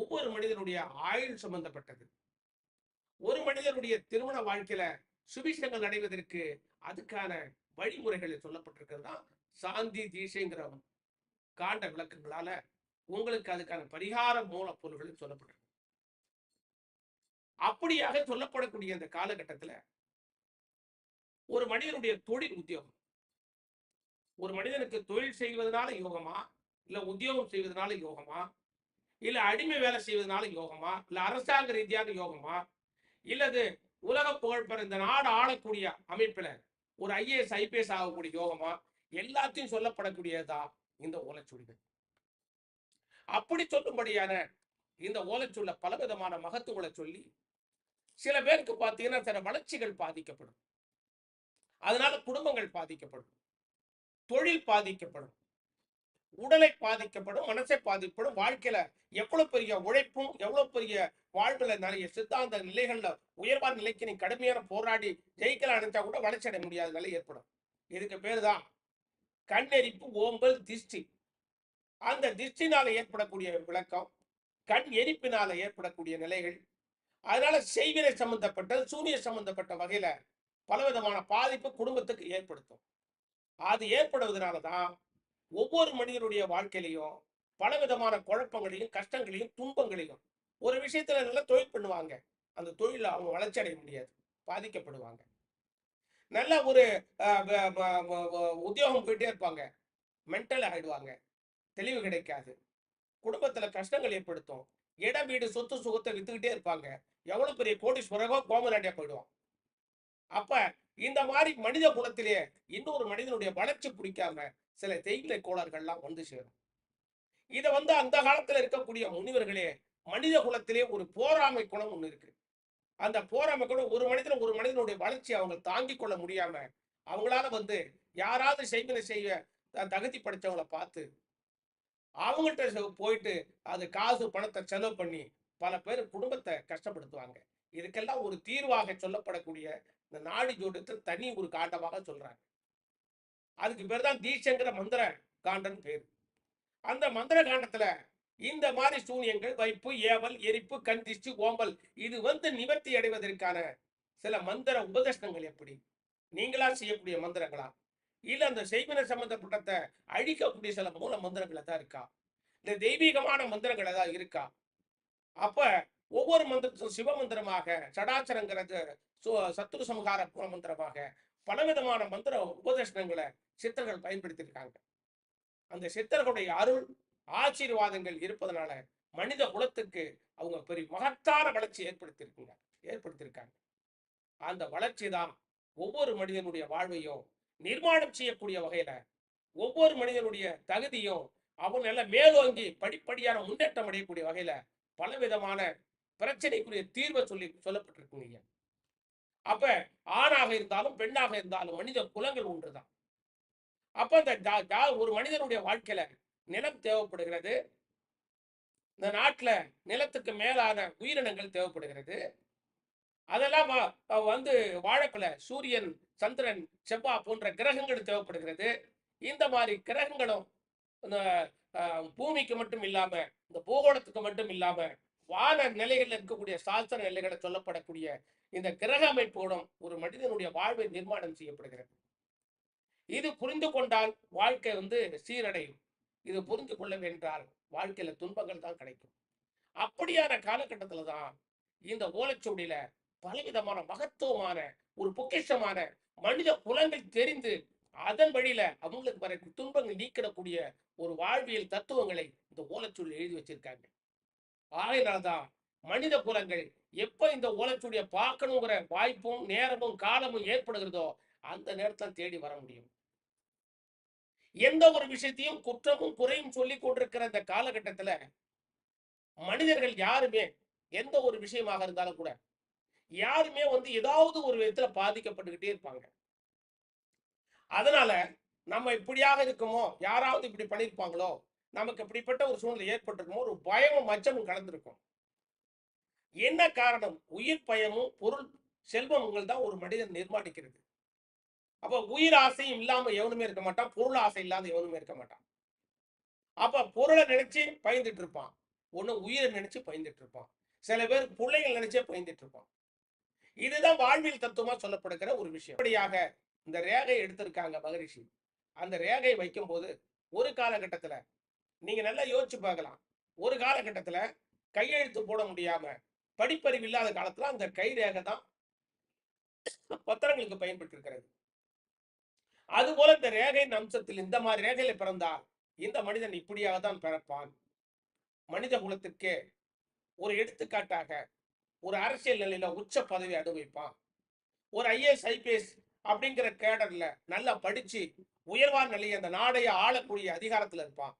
ஒவ்வொரு மனிதனுடைய ஆயுள் சம்பந்தப்பட்டது. ஒரு மனிதனுடைய திருமண வாழ்க்கையில சுபிஷங்கள் அடைவதற்கு அதுக்கான வழிமுறைகள் சொல்லப்பட்டிருக்கிறது? தான் சாந்தி தீஷைங்கிற காண்ட விளக்கங்களால உங்களுக்கு அதுக்கான பரிகார மூலப்பொருள்கள் சொல்லப்பட்டிருக்கு. அப்படியாக சொல்லப்படக்கூடிய அந்த காலகட்டத்துல ஒரு மனிதனுடைய தொழில் உத்தியோகம். ஒரு மனிதனுக்கு தொழில் செய்வதனால யோகமா? இல்ல உத்தியோகம் செய்வதனால யோகமா? இல்ல அடிமை வேலை செய்வதனால யோகமா? இல்ல அரசாங்க ரீதியான யோகமா? இல்லது உலக புகழ்பெற இந்த நாடு ஆளக்கூடிய அமைப்புல ஒரு ஐஏஎஸ் ஐபிஎஸ் ஆகக்கூடிய யோகமா? எல்லாத்தையும் சொல்லப்படக்கூடியதா? இந்த ஓலைச்சுடிகள் அப்படி சொல்லும்படியான இந்த ஓலைச்சுள்ள பலவிதமான மகத்துவங்களை சொல்லி சில பேருக்கு பார்த்தீங்கன்னா சில வளர்ச்சிகள் பாதிக்கப்படும். அதனால குடும்பங்கள் பாதிக்கப்படும். தொழில் பாதிக்கப்படும். உடலை பாதிக்கப்படும் மனசை பாதிக்கப்படும் வாழ்க்கையில எவ்வளவு பெரிய உழைப்பும் எவ்வளவு பெரிய வாழ்வுல நிறைய சித்தாந்த நிலைகள்ல உயர்வான நிலைக்கு நீ கடுமையான போராடி ஜெயிக்கலாம் நினைச்சா கூட வளர்ச்சி அடைய முடியாத நிலை ஏற்படும். இதுக்கு பேர் தான் கண்ணெரிப்பு ஓம்பல் திஷ்டி. அந்த திஷ்டினால ஏற்படக்கூடிய விளக்கம் கண் எரிப்பினால ஏற்படக்கூடிய நிலைகள். அதனால செய்வினை சம்பந்தப்பட்ட சூனிய சம்பந்தப்பட்ட வகையில பலவிதமான பாதிப்பு குடும்பத்துக்கு ஏற்படுத்தும். அது ஏற்படுவதனால தான் ஒவ்வொரு மனிதனுடைய வாழ்க்கையிலையும் பல விதமான குழப்பங்களையும் கஷ்டங்களையும் துன்பங்களையும் ஒரு விஷயத்துல நல்லா தொழில் பண்ணுவாங்க. அந்த தொழில அவங்க வளர்ச்சி அடைய முடியாது. பாதிக்கப்படுவாங்க. நல்ல ஒரு உத்தியோகம் போயிட்டே இருப்பாங்க. மென்டல் ஆயிடுவாங்க. தெளிவு கிடைக்காது. குடும்பத்துல கஷ்டங்கள் ஏற்படுத்தும். இடம் வீடு சொத்து சுகத்தை வித்துக்கிட்டே இருப்பாங்க. எவ்வளவு பெரிய கோடீஸ்வரகோ கோமநாட்டியா போயிடுவான். அப்ப இந்த மாதிரி மனித குலத்திலே இன்னொரு மனிதனுடைய வளர்ச்சி பிடிக்காம சில தேயிலை கோளாறுகள்லாம் வந்து சேரும். இதை வந்து அந்த காலத்துல இருக்கக்கூடிய முனிவர்களே மனித குலத்திலே ஒரு போராமை குணம் ஒண்ணு இருக்கு. அந்த போராமை குணம் ஒரு மனிதன் ஒரு மனிதனுடைய வளர்ச்சி அவங்க தாங்கி கொள்ள முடியாம அவங்களால வந்து யாராவது செய்வினை செய்ய தகுதி படைச்சவங்களை பார்த்து அவங்கள்ட்ட போயிட்டு அது காசு பணத்தை செலவு பண்ணி பல பேர் குடும்பத்தை கஷ்டப்படுத்துவாங்க. இதுக்கெல்லாம் ஒரு தீர்வாக சொல்லப்படக்கூடிய இந்த நாடி ஜோடத்தில் தனி ஒரு காண்டமாக சொல்றாங்க. அதுக்கு பேர் தான் தீட்சங்கிற மந்திர காண்டன் பேர். அந்த மந்திர காண்டத்துல இந்த மாதிரி சூனியங்கள் வைப்பு ஏவல் எரிப்பு கண் திஷ்டி ஓம்பல் இது வந்து நிவர்த்தி அடைவதற்கான சில மந்திர உபதேசங்கள் எப்படி? நீங்களா செய்யக்கூடிய மந்திரங்களா? இல்ல அந்த செய்வின சம்பந்தப்பட்டத்தை அழிக்கக்கூடிய சில மூல மந்திரங்கள் தான் இருக்கா? இந்த தெய்வீகமான மந்திரங்கள் ஏதாவது இருக்கா? அப்ப ஒவ்வொரு மந்திரத்தும் சிவ மந்திரமாக சடாச்சரங்கிறது சு- சத்துரு சம்ஹார மந்திரமாக பலவிதமான மந்திர உபதேசங்களை சித்தர்கள் பயன்படுத்தியிருக்காங்க. அந்த சித்தர்களுடைய அருள் ஆசீர்வாதங்கள் இருப்பதனால மனித குலத்துக்கு அவங்க பெரிய மகத்தான வளர்ச்சி ஏற்படுத்தியிருக்குங்க ஏற்படுத்தியிருக்காங்க. அந்த வளர்ச்சி தான் ஒவ்வொரு மனிதனுடைய வாழ்வையும் நிர்மாணம் செய்யக்கூடிய வகையில ஒவ்வொரு மனிதனுடைய தகுதியும் அவன் எல்லாம் மேலோங்கி படிப்படியான முன்னேற்றம் அடையக்கூடிய வகையில பலவிதமான பிரச்சனைக்குரிய தீர்வை சொல்லி சொல்லப்பட்டிருக்குங்க. அப்ப ஆணாக இருந்தாலும் பெண்ணாக இருந்தாலும் மனித குலங்கள் ஒன்றுதான். அப்ப அந்த ஜா- ஜா- ஒரு மனிதனுடைய வாழ்க்கையில நிலம் தேவைப்படுகிறது. இந்த நாட்டுல நிலத்துக்கு மேலான உயிரினங்கள் தேவைப்படுகிறது. அதெல்லாம் வந்து வாழைப்பழ சூரியன் சந்திரன் செவ்வா போன்ற கிரகங்கள் தேவைப்படுகிறது. இந்த மாதிரி கிரகங்களும் இந்த பூமிக்கு மட்டும் இல்லாம இந்த பூகோளத்துக்கு மட்டும் இல்லாம வான நிலைகளில் இருக்கக்கூடிய சாஸ்திர நிலைகளை சொல்லப்படக்கூடிய இந்த கிரக அமைப்போடும் ஒரு மனிதனுடைய வாழ்வை நிர்மாணம் செய்யப்படுகிறது. இது புரிந்து கொண்டால் வாழ்க்கை வந்து சீரடையும். இது புரிந்து கொள்ளவென்றால் வாழ்க்கையில துன்பங்கள் தான் கிடைக்கும். அப்படியான காலகட்டத்துல தான் இந்த ஓலைச்சுவடியில பலவிதமான மகத்துவமான ஒரு பொக்கிஷமான மனித குலங்கள் தெரிந்து அதன் வழியில அவங்களுக்கு வர துன்பங்கள் நீக்கிடக்கூடிய ஒரு வாழ்வியல் தத்துவங்களை இந்த ஓலைச்சுவடியில் எழுதி வச்சிருக்காங்க. ஆகையினால்தான் மனித குலங்கள் எப்ப இந்த உலகத்துடைய பார்க்கணுங்கிற வாய்ப்பும் நேரமும் காலமும் ஏற்படுகிறதோ அந்த நேரத்துல தேடி வர முடியும். எந்த ஒரு விஷயத்தையும் குற்றமும் குறையும் சொல்லி கொண்டிருக்கிற இந்த காலகட்டத்துல மனிதர்கள் யாருமே எந்த ஒரு விஷயமாக இருந்தாலும் கூட யாருமே வந்து ஏதாவது ஒரு விதத்துல பாதிக்கப்பட்டுக்கிட்டே இருப்பாங்க. அதனால நம்ம இப்படியாக இருக்குமோ யாராவது இப்படி பண்ணியிருப்பாங்களோ நமக்கு இப்படிப்பட்ட ஒரு சூழ்நிலை ஏற்பட்டிருக்கும் ஒரு பயமும் அச்சமும் கலந்திருக்கும். என்ன காரணம்? உயிர் பயமும் பொருள் செல்வங்கள் தான் ஒரு மனிதன் நிர்மாணிக்கிறது. அப்ப உயிர் ஆசையும் இல்லாம எவனுமே இருக்க மாட்டான் பொருள் ஆசை இல்லாத எவனுமே இருக்க மாட்டான். அப்ப பொருளை நினைச்சு பயந்துட்டு இருப்பான். ஒண்ணு உயிரை நினைச்சு பயந்துட்டு இருப்பான். சில பேர் பிள்ளைகள் நினைச்சே பயந்துட்டு இருப்பான். இதுதான் வாழ்வியல் தத்துவமா சொல்லப்படுகிற ஒரு விஷயம். இப்படியாக இந்த ரேகை எடுத்திருக்காங்க மகரிஷி. அந்த ரேகை வைக்கும் போது ஒரு காலகட்டத்துல நீங்க நல்லா யோசிச்சு பார்க்கலாம். ஒரு காலகட்டத்துல கையெழுத்து போட முடியாம படிப்பறிவு இல்லாத காலத்துல அந்த கை ரேகை தான் பத்திரங்களுக்கு பயன்பட்டு இருக்கிறது அதுபோல இந்த ரேகையின் அம்சத்தில் இந்த மாதிரி ரேகையில பிறந்தால் இந்த மனிதன் இப்படியாக தான் பிறப்பான். மனித குலத்திற்கே ஒரு எடுத்துக்காட்டாக ஒரு அரசியல் நிலையில உச்ச பதவி அனுபவிப்பான். ஒரு ஐஏஎஸ் ஐபிஎஸ் அப்படிங்கிற கேடர்ல நல்லா படிச்சு உயர்வான நிலையை அந்த நாடைய ஆளக்கூடிய அதிகாரத்துல இருப்பான்.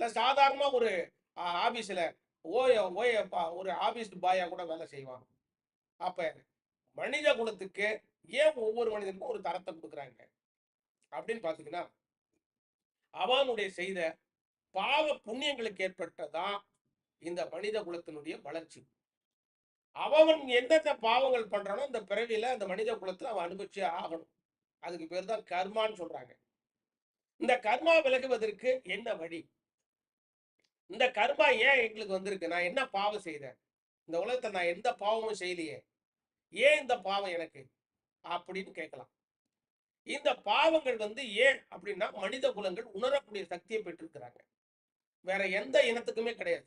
இல்லை சாதாரணமாக ஒரு ஆஃபீஸில் ஓய ஓய பா- ஒரு ஆபீஸ் பாயாக கூட வேலை செய்வாங்க. அப்போ மனித குலத்துக்கு ஏன் ஒவ்வொரு மனிதனுக்கும் ஒரு தரத்தை கொடுக்குறாங்க? அப்படின்னு பார்த்தீங்கன்னா அவனுடைய செய்த பாவ புண்ணியங்களுக்கு ஏற்பட்டதான் இந்த மனித குலத்தினுடைய வளர்ச்சி. அவன் எந்தெந்த பாவங்கள் பண்றானோ இந்த பிறவியில அந்த மனித குலத்துல அவன் அனுபவிச்சே ஆகணும். அதுக்கு பேர் தான் கர்மான்னு சொல்றாங்க. இந்த கர்மா விலகுவதற்கு என்ன வழி? இந்த கர்மா ஏன் எங்களுக்கு வந்திருக்கு? நான் என்ன பாவம் செய்தேன்? இந்த உலகத்தை நான் எந்த பாவமும் செய்யலையே. ஏன் இந்த பாவம் எனக்கு? அப்படின்னு கேட்கலாம். இந்த பாவங்கள் வந்து ஏன் அப்படின்னா மனித குலங்கள் உணரக்கூடிய சக்தியை பெற்றிருக்கிறாங்க. வேற எந்த இனத்துக்குமே கிடையாது.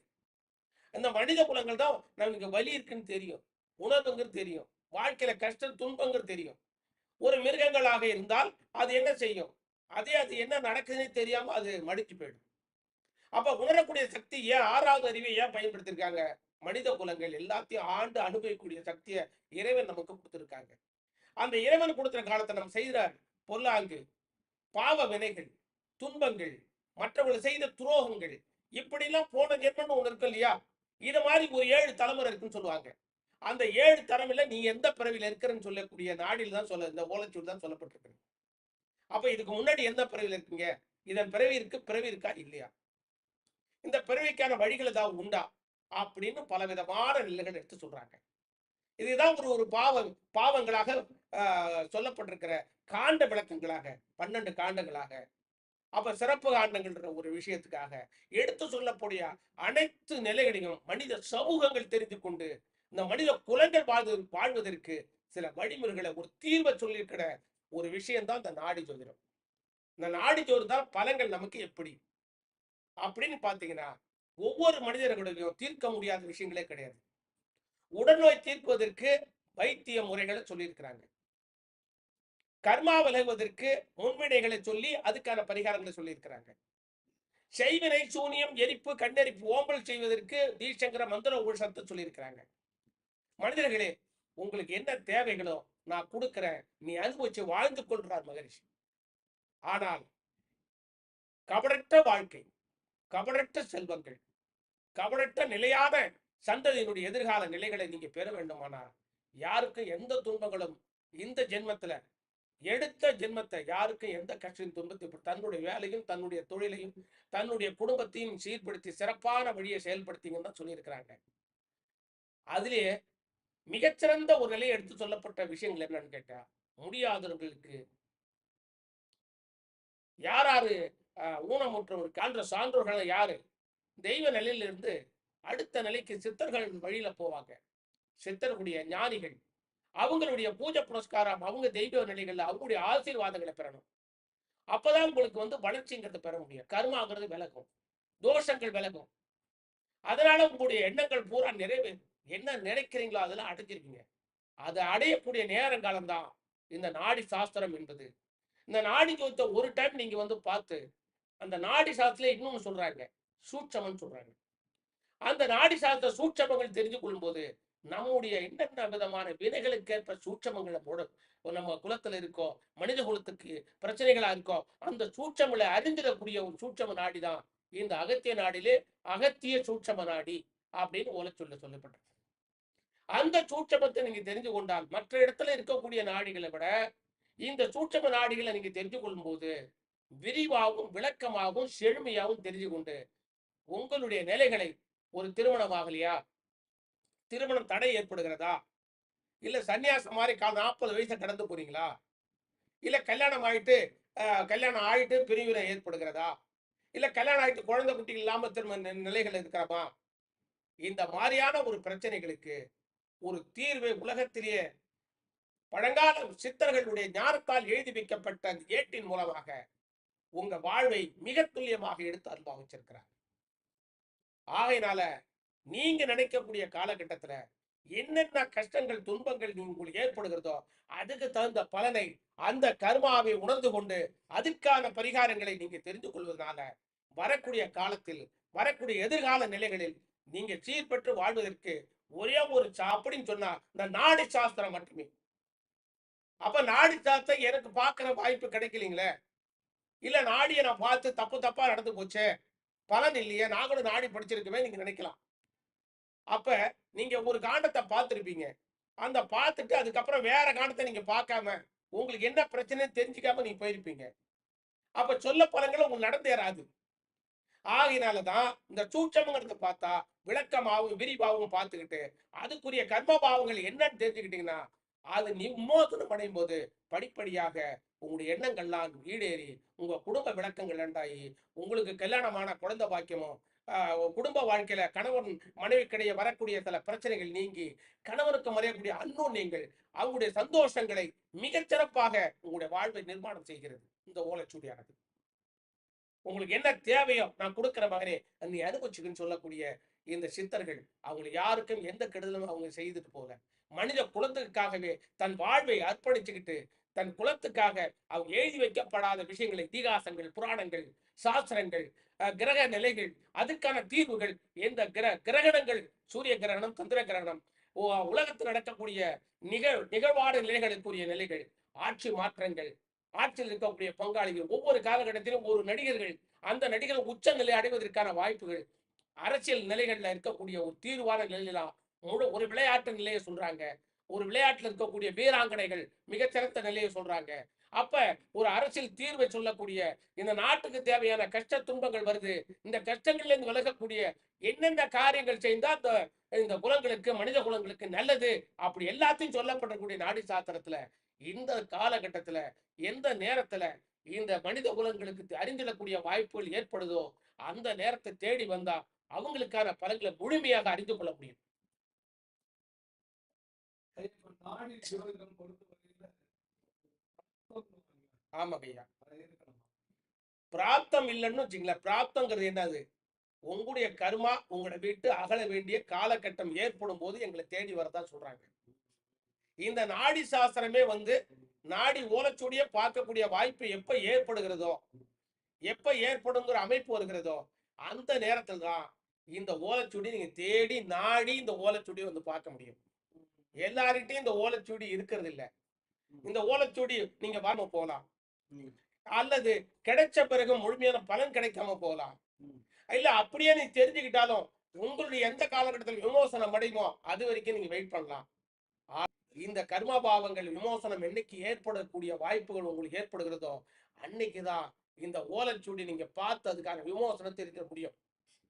இந்த மனித குலங்கள் தான் நமக்கு வலி இருக்குன்னு தெரியும். உணர்வுங்கிறது தெரியும். வாழ்க்கையில கஷ்டம் துன்பங்கிறது தெரியும். ஒரு மிருகங்களாக இருந்தால் அது என்ன செய்யும்? அதே அது என்ன நடக்குதுன்னு தெரியாம அது மடிச்சு போயிடும். அப்ப உணரக்கூடிய சக்தி ஏன் ஆறாவது அறிவை ஏன் பயன்படுத்திருக்காங்க? மனித குலங்கள் எல்லாத்தையும் ஆண்டு அனுபவிக்கக்கூடிய சக்தியை இறைவன் நமக்கு கொடுத்திருக்காங்க. அந்த இறைவன் கொடுத்துற காலத்தை நம்ம செய்த பொல்லாங்கு பாவ வினைகள் துன்பங்கள் மற்றவர்கள் செய்த துரோகங்கள் இப்படிலாம் போன ஜென்மன்னு ஒண்ணு இருக்கு இல்லையா? இது மாதிரி ஒரு ஏழு தலைமுறை இருக்குன்னு சொல்லுவாங்க. அந்த ஏழு தலைமையில நீ எந்த பிறவியில இருக்கிறன்னு சொல்லக்கூடிய நாடில் தான் சொல்ல இந்த ஓலச்சூடு தான் சொல்லப்பட்டிருக்கு. அப்ப இதுக்கு முன்னாடி எந்த பிறவியில இருக்கீங்க? இதன் பிறவி இருக்கு பிறவி இருக்கா? இல்லையா? இந்த பிறவிக்கான வழிகள் ஏதாவது உண்டா? அப்படின்னு பல விதமான நிலைகள் எடுத்து சொல்றாங்க. இதுதான் ஒரு ஒரு பாவம் பாவங்களாக ஆஹ், சொல்லப்பட்டிருக்கிற காண்ட விளக்கங்களாக பன்னெண்டு காண்டங்களாக அப்ப சிறப்பு காண்டங்கள்ன்ற ஒரு விஷயத்துக்காக எடுத்து சொல்லக்கூடிய அனைத்து நிலைகளையும் மனித சமூகங்கள் தெரிந்து கொண்டு இந்த மனித குலங்கள் வாழ்வு வாழ்வதற்கு சில வழிமுறைகளை ஒரு தீர்வை சொல்லியிருக்கிற ஒரு விஷயம்தான் இந்த நாடி ஜோதிடம் இந்த நாடி ஜோதிடம் பலங்கள் நமக்கு எப்படி? அப்படின்னு பாத்தீங்கன்னா ஒவ்வொரு மனிதர்களுடையும் தீர்க்க முடியாத விஷயங்களே கிடையாது. உடல்நோய் தீர்ப்பதற்கு வைத்திய முறைகளை சொல்லியிருக்கிறாங்க. கர்மா விலகுவதற்கு முன்வினைகளை சொல்லி அதுக்கான பரிகாரங்களை சொல்லியிருக்கிறாங்க. செய்வினை சூனியம் எரிப்பு கண்ணெரிப்பு ஓம்பல் செய்வதற்கு தீட்சங்கிற மந்திர உபசத்தை சொல்லியிருக்கிறாங்க. மனிதர்களே உங்களுக்கு என்ன தேவைகளோ நான் கொடுக்கிறேன். நீ அனுபவிச்சு வாழ்ந்து கொள்றார் மகரிஷி. ஆனால் கபடற்ற வாழ்க்கை கபடற்ற செல்வங்கள். கபடற்ற நிலையான சந்ததியினுடைய எதிர்கால நிலைகளை நீங்க பெற வேண்டுமானால் யாருக்கும் எந்த துன்பங்களும் இந்த ஜென்மத்துல எடுத்த ஜென்மத்தை யாருக்கும் எந்த கட்சியின் துன்பத்தை தன்னுடைய வேலையும் தன்னுடைய தொழிலையும் தன்னுடைய குடும்பத்தையும் சீர்படுத்தி சிறப்பான வழியை செயல்படுத்திங்கன்னு தான் சொல்லியிருக்கிறாங்க. அதுலேயே மிகச்சிறந்த ஒரு நிலையை எடுத்து சொல்லப்பட்ட விஷயங்கள் என்னன்னு கேட்டா முடியாதவர்களுக்கு யார் யாரு ஊனமுற்றவருக்கு காண்ற சான்றோர்கள் யாரு? தெய்வ நிலையிலிருந்து அடுத்த நிலைக்கு சித்தர்கள் வழியில போவாங்க. சித்தர்களுடைய ஞானிகள். அவங்களுடைய பூஜை புரஸ்காரம் அவங்க தெய்வ நிலைகள்ல அவங்களுடைய ஆசீர்வாதங்களை பெறணும். அப்பதான் உங்களுக்கு வந்து வளர்ச்சிங்கிறது பெற முடியும். கர்மாங்கிறது விலகும். தோஷங்கள் விலகும். அதனால உங்களுடைய எண்ணங்கள் பூரா நிறைவேறும் என்ன நினைக்கிறீங்களோ அதெல்லாம் அடைஞ்சிருக்கீங்க அதை அடையக்கூடிய நேரங்காலம் தான் இந்த நாடி சாஸ்திரம் என்பது. இந்த நாடி ஜோத்தை ஒரு டைம் நீங்க வந்து பார்த்து அந்த நாடி சாதத்துல இன்னொன்னு சொல்றாங்க சூட்சமன்னு சொல்றாங்க. அந்த நாடி சாதத்தை சூட்சமங்கள் தெரிஞ்சு கொள்ளும் போது நம்முடைய என்னென்ன விதமான வினைகளுக்கேற்ப சூட்சமங்களை போட நம்ம குலத்துல இருக்கோ மனித குலத்துக்கு பிரச்சனைகளா இருக்கோ அந்த சூட்சங்களை அறிஞ்சிடக்கூடிய ஒரு சூட்சம நாடி தான் இந்த அகத்திய நாடிலே அகத்திய சூட்சம நாடி அப்படின்னு ஓலை சொல்ல சொல்லப்பட்டது. அந்த சூட்சமத்தை நீங்க தெரிஞ்சு கொண்டால் மற்ற இடத்துல இருக்கக்கூடிய நாடிகளை விட இந்த சூட்சம நாடிகளை நீங்க தெரிஞ்சு கொள்ளும் போது விரிவாகவும் விளக்கமாகவும் செழுமையாகவும் தெரிஞ்சு கொண்டு உங்களுடைய நிலைகளை ஒரு திருமணம் ஆகலையா திருமணம் தடை ஏற்படுகிறதா? இல்ல சன்னியாசம் மாதிரி கால் நாற்பது வயசை கடந்து போறீங்களா? இல்ல கல்யாணம் ஆயிட்டு கல்யாணம் ஆயிட்டு பிரிவினை ஏற்படுகிறதா? இல்ல கல்யாணம் ஆயிட்டு குழந்தை குட்டி இல்லாம திரும்ப நிலைகள் இருக்கிறமா? இந்த மாதிரியான ஒரு பிரச்சனைகளுக்கு ஒரு தீர்வை உலகத்திலேயே பழங்கால சித்தர்களுடைய ஞானத்தால் எழுதி வைக்கப்பட்ட அந்த ஏட்டின் மூலமாக உங்க வாழ்வை மிக துல்லியமாக எடுத்து அருள்வா வச்சிருக்கிறார். ஆகையினால நீங்க நினைக்கக்கூடிய காலகட்டத்துல என்னென்ன கஷ்டங்கள் துன்பங்கள் நீ உங்களுக்கு ஏற்படுகிறதோ அதுக்கு தகுந்த பலனை அந்த கர்மாவை உணர்ந்து கொண்டு அதுக்கான பரிகாரங்களை நீங்க தெரிந்து கொள்வதனால வரக்கூடிய காலத்தில் வரக்கூடிய எதிர்கால நிலைகளில் நீங்க சீர் பெற்று வாழ்வதற்கு ஒரே ஒரு அப்படின்னு சொன்னா இந்த நாடி சாஸ்திரம் மட்டுமே. அப்ப நாடி சாஸ்திரம் எனக்கு பார்க்கிற வாய்ப்பு கிடைக்கலீங்களே? இல்ல நாடியை நான் பார்த்து தப்பு தப்பா நடந்து போச்சே பலன் இல்லையே நாங்களும் நாடி படிச்சிருக்கவே நீங்க நினைக்கலாம். அப்ப நீங்க ஒரு காண்டத்தை பார்த்திருப்பீங்க. அந்த பார்த்துட்டு அதுக்கப்புறம் வேற காண்டத்தை நீங்க பார்க்காம உங்களுக்கு என்ன பிரச்சனைன்னு தெரிஞ்சுக்காம நீங்க போயிருப்பீங்க. அப்ப சொல்ல பலங்களும் உங்களுக்கு நடந்தேறாது ஆகையினாலதான் இந்த சூட்சம்ங்கிறத பார்த்தா விளக்கமாகவும் விரிவாகவும் பார்த்துக்கிட்டு அதுக்குரிய கர்ம பாவங்கள் என்னன்னு தெரிஞ்சுக்கிட்டீங்கன்னா அது நிம்மோசனம் அடையும் போது படிப்படியாக உங்களுடைய எண்ணங்கள்லாம் ஈடேறி உங்க குடும்ப விளக்கங்கள் உண்டாகி உங்களுக்கு கல்யாணமான குழந்தை பாக்கியமோ ஆஹ், குடும்ப வாழ்க்கையில கணவன் மனைவிக்கிடையே வரக்கூடிய சில பிரச்சனைகள் நீங்கி கணவனுக்கு மறையக்கூடிய அன்னும் நீங்கள் அவங்களுடைய சந்தோஷங்களை மிகச்சிறப்பாக உங்களுடைய வாழ்வை நிர்மாணம் செய்கிறது. இந்த ஓலைச்சூடியானது உங்களுக்கு என்ன தேவையோ நான் கொடுக்குற மகனே நீ அனுபவிச்சுக்குன்னு சொல்லக்கூடிய இந்த சித்தர்கள் அவங்க யாருக்கும் எந்த கெடுதலும் அவங்க செய்துட்டு போகல மனித குலத்துக்காகவே தன் வாழ்வை அர்ப்பணிச்சுக்கிட்டு தன் குலத்துக்காக அவங்க எழுதி வைக்கப்படாத விஷயங்களை இதிகாசங்கள் புராணங்கள் சாஸ்திரங்கள் கிரக நிலைகள் அதுக்கான தீர்வுகள் எந்த கிர கிரகணங்கள் சூரிய கிரகணம் சந்திர கிரகணம் உலகத்தில் நடக்கக்கூடிய நிகழ் நிகழ்வாடு நிலைகளுக்குரிய நிலைகள் ஆட்சி மாற்றங்கள் ஆட்சியில் இருக்கக்கூடிய பங்காளிகள் ஒவ்வொரு காலகட்டத்திலும் ஒரு நடிகர்கள் அந்த நடிகர் உச்ச நிலை அடைவதற்கான வாய்ப்புகள் அரசியல் நிலைகள்ல இருக்கக்கூடிய ஒரு தீர்வான நிலையிலாம் முழு ஒரு விளையாட்டு நிலையை சொல்றாங்க. ஒரு விளையாட்டுல இருக்கக்கூடிய வீராங்கனைகள் மிகச்சிறந்த நிலையை சொல்றாங்க. அப்ப ஒரு அரசியல் தீர்வை சொல்லக்கூடிய இந்த நாட்டுக்கு தேவையான கஷ்ட துன்பங்கள் வருது. இந்த கஷ்டங்கள்ல இருந்து விலகக்கூடிய என்னென்ன காரியங்கள் செய்தா இந்த இந்த குலங்களுக்கு மனித குலங்களுக்கு நல்லது அப்படி எல்லாத்தையும் சொல்லப்படக்கூடிய நாடி சாத்திரத்துல இந்த காலகட்டத்துல எந்த நேரத்துல இந்த மனித குலங்களுக்கு அறிந்திடக்கூடிய வாய்ப்புகள் ஏற்படுதோ அந்த நேரத்தை தேடி வந்தா அவங்களுக்கான பலன்களை முழுமையாக அறிந்து கொள்ள முடியும். இப்ப நாடி ஜோதிடம் ஆமாங்க ஐயா பிராப்தம் இல்லைன்னு வச்சுங்களேன் பிராப்தங்கிறது என்னது? உங்களுடைய கர்மா உங்களை விட்டு அகல வேண்டிய காலகட்டம் ஏற்படும் போது எங்களை தேடி வரதா சொல்றாங்க. இந்த நாடி சாஸ்திரமே வந்து நாடி ஓலைச்சுடிய பார்க்கக்கூடிய வாய்ப்பு எப்ப ஏற்படுகிறதோ எப்ப ஏற்படுங்கிற அமைப்பு வருகிறதோ அந்த நேரத்தில் தான் இந்த ஓலைச்சுடி நீங்க தேடி நாடி இந்த ஓலச்சுடியை வந்து பார்க்க முடியும். எல்லார்கிட்டயும் இந்த ஓலைச்சுடி இருக்கிறது இல்ல இந்த ஓலைச்சுடி நீங்க வாங்க போகலாம் ம். அல்லது கிடைச்ச பிறகு முழுமையான பலன் கிடைக்காம போகலாம். இல்ல அப்படியே நீ தெரிஞ்சுக்கிட்டாலும் உங்களுடைய எந்த காலகட்டத்தில் விமோசனம் அடையுமோ அது வரைக்கும் நீங்க வெயிட் பண்ணலாம் இந்த கர்ம பாவங்கள் விமோசனம் என்னைக்கு ஏற்படக்கூடிய வாய்ப்புகள் உங்களுக்கு ஏற்படுகிறதோ அன்னைக்குதான் இந்த ஓலைச்சுடி நீங்க பார்த்து அதுக்கான விமோசனம் தெரிஞ்சிட முடியும்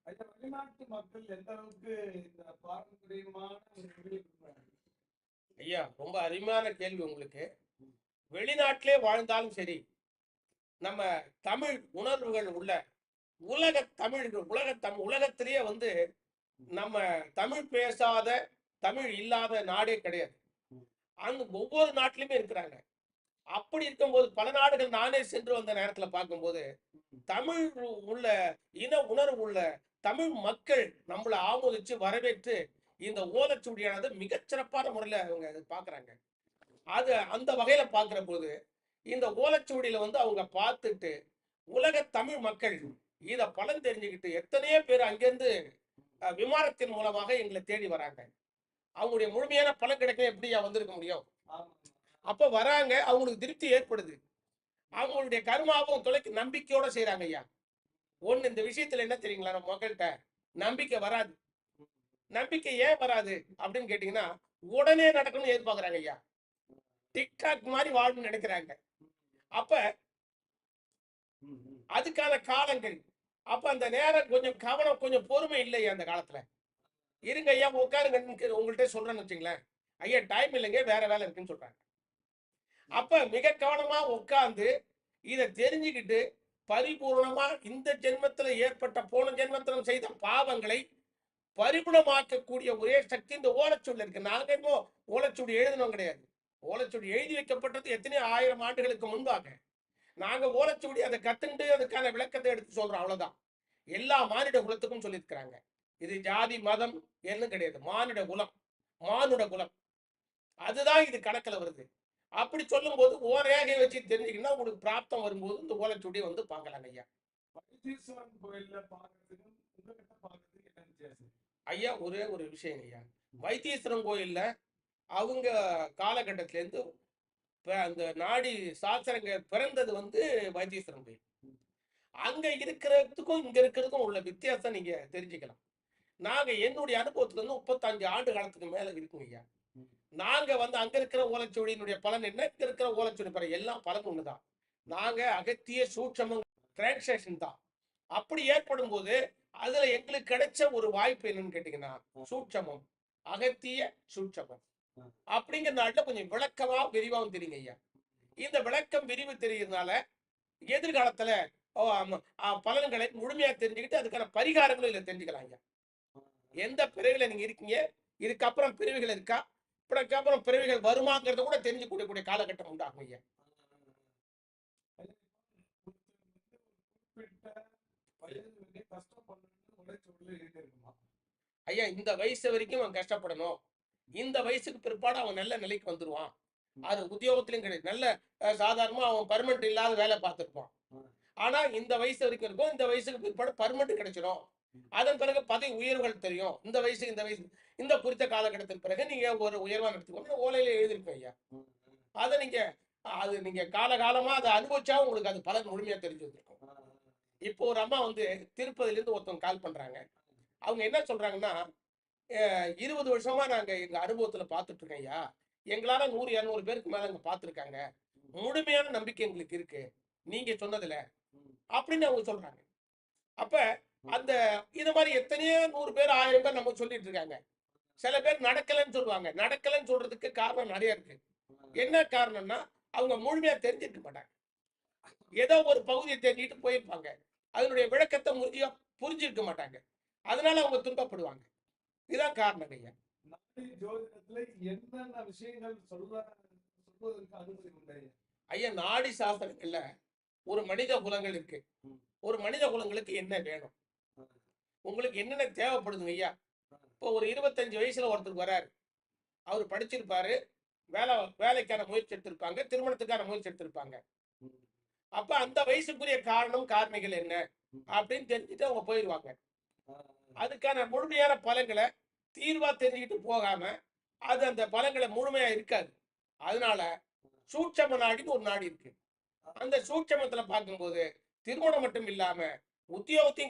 வெளிநாட்டு மக்கள் எந்த அளவுக்கு இந்த பாரம்பரியமான? ஐயா ரொம்ப அருமையான கேள்வி உங்களுக்கு. வெளிநாட்டிலே வாழ்ந்தாலும் சரி நம்ம தமிழ் உணர்வுகள் உள்ள உலக தமிழ் உலக தம் உலகத்திலேயே வந்து நம்ம தமிழ் பேசாத தமிழ் இல்லாத நாடே கிடையாது. அந்த ஒவ்வொரு நாட்டிலுமே இருக்கிறாங்க. அப்படி இருக்கும்போது பல நாடுகள் நானே சென்று வந்த நேரத்துல பார்க்கும்போது தமிழ் உள்ள இன உணர்வு உள்ள தமிழ் மக்கள் நம்மளை ஆமோதிச்சு வரவேற்று இந்த ஓலைச்சுவடியானது மிகச்சிறப்பான முறையில் அவங்க பார்க்குறாங்க அது அந்த வகையில் பார்க்குற போது இந்த ஓலச்சுவடியில் வந்து அவங்க பார்த்துட்டு உலக தமிழ் மக்கள் இதை பலன் தெரிஞ்சுக்கிட்டு எத்தனையோ பேர் அங்கேருந்து விமானத்தின் மூலமாக எங்களை தேடி வராங்க. அவங்களுடைய முழுமையான பலன் கிடைக்க எப்படியா வந்திருக்க முடியும்? அப்போ வராங்க அவங்களுக்கு திருப்தி ஏற்படுது. அவங்களுடைய கருமாவும் தொலைக்கு நம்பிக்கையோட செய்றாங்க ஐயா. ஒன்று இந்த விஷயத்துல என்ன தெரியுங்களா நம்ம மக்கள்கிட்ட நம்பிக்கை வராது. நம்பிக்கை ஏன் வராது அப்படின்னு கேட்டீங்கன்னா உடனே நடக்கணும்னு எதிர்பார்க்கறாங்க ஐயா. டிக்டாக் மாதிரி வாழணும்னு நினைக்கிறாங்க அப்ப அதுக்கான காலங்கள். அப்ப அந்த நேரம் கொஞ்சம் கவனம் கொஞ்சம் பொறுமை இல்லையா அந்த காலத்துல. இருங்க ஐயா உட்காருங்க உங்கள்கிட்ட சொல்றேன்னு வச்சுங்களேன். ஐயா டைம் இல்லைங்க வேற வேலை இருக்குன்னு சொல்றாங்க. அப்ப மிக கவனமா உட்கார்ந்து இதை தெரிஞ்சுக்கிட்டு பரிபூர்ணமா இந்த ஜென்மத்துல ஏற்பட்ட போன ஜென்மத்திலும் செய்த பாவங்களை பரிபுணமாக்கக்கூடிய ஒரே சக்தி இந்த ஓலைச்சுவடியில் இருக்கு. நாங்க என்னமோ ஓலைச்சுவடி கிடையாது. ஓலைச்சுவடி எழுதி வைக்கப்பட்டது எத்தனையோ ஆயிரம் ஆண்டுகளுக்கு முன்பாக. நாங்க ஓலைச்சுவடி அதை கத்துண்டு அதுக்கான விளக்கத்தை எடுத்து சொல்றோம். அவ்வளவுதான். எல்லா மானிட குலத்துக்கும் சொல்லியிருக்கிறாங்க. இது ஜாதி மதம் என்ன கிடையாது. மானிட குலம். மானுட குலம். அதுதான் இது கணக்குல வருது. அப்படி சொல்லும் போது ஓரேகை வச்சு தெரிஞ்சுக்கின்னா உங்களுக்கு பிராப்தம் வரும்போது இந்த ஓலைச்சுவடியை வந்து பார்க்கலாம் ஐயா. கோயில்ல பாக்குறதுக்கும் உங்ககிட்ட பாக்குறதுக்கு என்ன வித்தியாசம்? ஐயா ஒரே ஒரு விஷயம் ஐயா. வைத்தீஸ்வரன் கோயில்ல அவங்க காலகட்டத்துல இருந்து இப்ப அந்த நாடி சாஸ்திரங்க பிறந்தது வந்து வைத்தீஸ்வரன் கோயில். அங்க இருக்கிறதுக்கும் இங்க இருக்கிறதுக்கும் உள்ள வித்தியாசம் நீங்க தெரிஞ்சுக்கலாம். நாங்க என்னுடைய அனுபவத்துல இருந்து முப்பத்தஞ்சு ஆண்டு காலத்துக்கு மேல இருக்குங்க ஐயா. நாங்க வந்து அங்க இருக்கிற ஓலைச்சுவடியினுடைய பலன் என்ன? இங்க இருக்கிற ஓலைச்சுவடி பலன் எல்லாம் பலன் ஒண்ணுதான். நாங்க அகத்திய சூட்சமம் டிரான்சாக்ஷன் தான். அப்படி ஏற்படும் போது அதுல எங்களுக்கு கிடைச்ச ஒரு வாய்ப்பு என்னன்னு கேட்டீங்கன்னா சூட்சமம். அகத்திய சூட்சமம். அப்படிங்கிற நாட்டுல கொஞ்சம் விளக்கமா விரிவாகவும் தெரியுங்க ஐயா. இந்த விளக்கம் விரிவு தெரியறதுனால எதிர்காலத்துல ஓ, ஆமா, பலன்களை முழுமையா தெரிஞ்சுக்கிட்டு அதுக்கான பரிகாரங்களும் இதுல தெரிஞ்சுக்கலாம் ஐயா. எந்த பிறவில நீங்க இருக்கீங்க? இதுக்கப்புறம் பிறவிகள் இருக்கா? இதுக்கப்புறம் பிறவிகள் வருமாங்கிறத கூட தெரிஞ்சு கூடிய காலகட்டம் உண்டாகும் ஐயா. ஐயா இந்த வயசு வரைக்கும் அவன் கஷ்டப்படணும். இந்த வயசுக்கு பிற்பாடு அவன் நல்ல நிலைக்கு வந்துருவான். அது உத்தியோகத்திலும் கிடையாது. நல்ல சாதாரணமா அவன் பர்மனெண்ட் இல்லாத வேலை பார்த்துருப்பான். ஆனா இந்த வயசு வரைக்கும் இருக்கும். இந்த வயசுக்கு பிற்பாடு பர்மனெண்ட் கிடைச்சிடும் அதன் பிறகு பதவி உயர்வுகள் தெரியும். இந்த வயசு இந்த வயசு இந்த குறித்த காலகட்டத்தின் பிறகு நீங்க ஒரு உயர்வான எடுத்துக்கணும் ஓலையில எழுதிருக்கோம் ஐயா. அதை நீங்க அது நீங்க காலகாலமா அதை அனுபவிச்சா உங்களுக்கு அது பலன் முழுமையா தெரிஞ்சு வந்திருக்கும். இப்போ ஒரு அம்மா வந்து திருப்பதிலிருந்து ஒருத்தவங்க கால் பண்றாங்க. அவங்க என்ன சொல்றாங்கன்னா இருபது வருஷமா நாங்க எங்க அனுபவத்துல பார்த்துட்டு இருக்கோம் ஐயா. எங்களால நூறு இரநூறு பேருக்கு மேல அங்க பார்த்துருக்காங்க. முழுமையான நம்பிக்கை எங்களுக்கு இருக்கு. நீங்க சொன்னதுல. அப்படின்னு அவங்க சொல்றாங்க. அப்ப அந்த இது மாதிரி எத்தனையோ நூறு பேர் ஆயிரம் பேர் நம்ம சொல்லிட்டு இருக்காங்க. சில பேர் நடக்கலைன்னு சொல்லுவாங்க. நடக்கலைன்னு சொல்றதுக்கு காரணம் நிறைய இருக்கு. என்ன காரணம்னா அவங்க முழுமையா தெரிஞ்சிருக்க மாட்டாங்க. ஏதோ ஒரு பகுதியை தெரிஞ்சுக்கிட்டு போயிருப்பாங்க. அதனுடைய விளக்கத்தை முறியா புரிஞ்சிருக்க மாட்டாங்க. அதனால அவங்க துன்பப்படுவாங்க. இதுதான் காரணம் ஐயா. என்னென்ன விஷயங்கள் சொல்வதற்கு ஐயா? நாடி சாஸ்திரங்கள்ல ஒரு மனித குலங்கள் இருக்கு. ஒரு மனித குலங்களுக்கு என்ன வேணும். உங்களுக்கு என்னென்ன தேவைப்படுதுங்க ஐயா? இப்போ ஒரு இருபத்தஞ்சு வயசுல ஒருத்தர் வராரு. அவர் படிச்சிருப்பாரு. வேலை வேலைக்கான முயற்சி எடுத்திருப்பாங்க. திருமணத்துக்கான முயற்சி எடுத்திருப்பாங்க. அப்ப அந்த வயசுக்குரிய காரணம் காரணிகள் என்ன? அப்படின்னு தெரிஞ்சுட்டு அவங்க போயிடுவாங்க அதுக்கான முழுமையான பலன்களை தீர்வா தெரிஞ்சுக்கிட்டு போகாம அது அந்த பலன்களை முழுமையா இருக்காது. அதனால சூட்சம நாடின்னு ஒரு நாடி இருக்கு. அந்த சூட்சமத்துல பார்க்கும்போது திருமணம் மட்டும் இல்லாம உத்தியோகத்தையும்